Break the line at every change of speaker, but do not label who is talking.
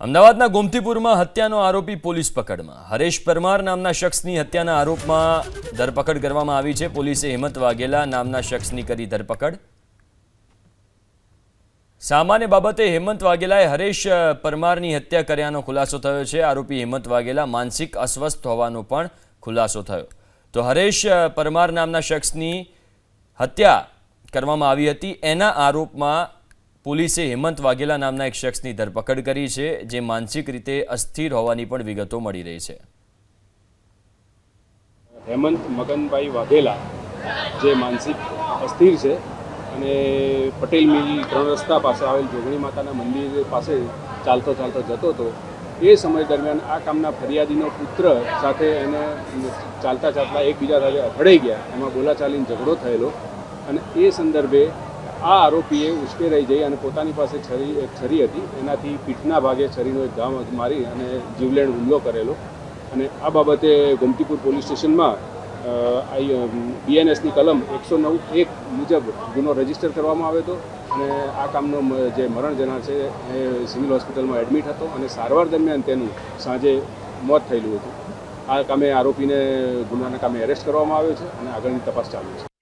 અમદાવાદના ગોમતીપુરમાં હત્યાનો આરોપી પોલીસ પકડમાં. હરેશ પરમાર નામના શખ્સની હત્યાના આરોપમાં ધરપકડ કરવામાં આવી છે. પોલીસે હિંમત વાઘેલા નામના શખ્સની કરી ધરપકડ. સામાન્ય બાબતે હેમંત વાઘેલાએ હરેશ પરમારની હત્યા કર્યાનો ખુલાસો થયો છે. આરોપી હેમંત વાઘેલા માનસિક અસ્વસ્થ હોવાનો પણ ખુલાસો થયો. તો હરેશ પરમાર નામના શખ્સની હત્યા કરવામાં આવી હતી. એના આરોપમાં પોલીસે હેમંત વાઘેલા નામના એક શખ્સની ધરપકડ કરી છે, જે માનસિક રીતે અસ્થિર હોવાની પણ વિગતો મળી રહી છે.
હેમંત મગનભાઈ વાઘેલા, જે માનસિક અસ્થિર છે અને પટેલ મિલ ત્રણ રસ્તા પાસે આવેલ જોગણી માતાના મંદિર પાસે ચાલતો ચાલતો જતો હતો, એ સમય દરમિયાન આ કામના ફરિયાદીનો પુત્ર સાથે એને ચાલતા ચાલતા એકબીજા સાથે અથડાઈ ગયા, એમાં બોલાચાલીને ઝઘડો થયેલો અને એ સંદર્ભે આ આરોપીએ ઉશ્કેરાઈ જઈ અને પોતાની પાસે છરી, એક છરી હતી. એનાથી પીઠના ભાગે છરીનો એક ઘા મારી અને જીવલેણ હુમલો કરેલો. અને આ બાબતે ગોમતીપુર પોલીસ સ્ટેશનમાં બીએનએસની કલમ એકસો નવ એક મુજબ ગુનો રજિસ્ટર કરવામાં આવ્યો હતો. અને આ કામનો જે મરણ જનાર છે, એ સિવિલ હોસ્પિટલમાં એડમિટ હતો અને સારવાર દરમિયાન તેનું સાંજે મોત થયેલું હતું. આ કામે આરોપીને ગુનાના કામે એરેસ્ટ કરવામાં આવ્યો છે અને આગળની તપાસ ચાલુ છે.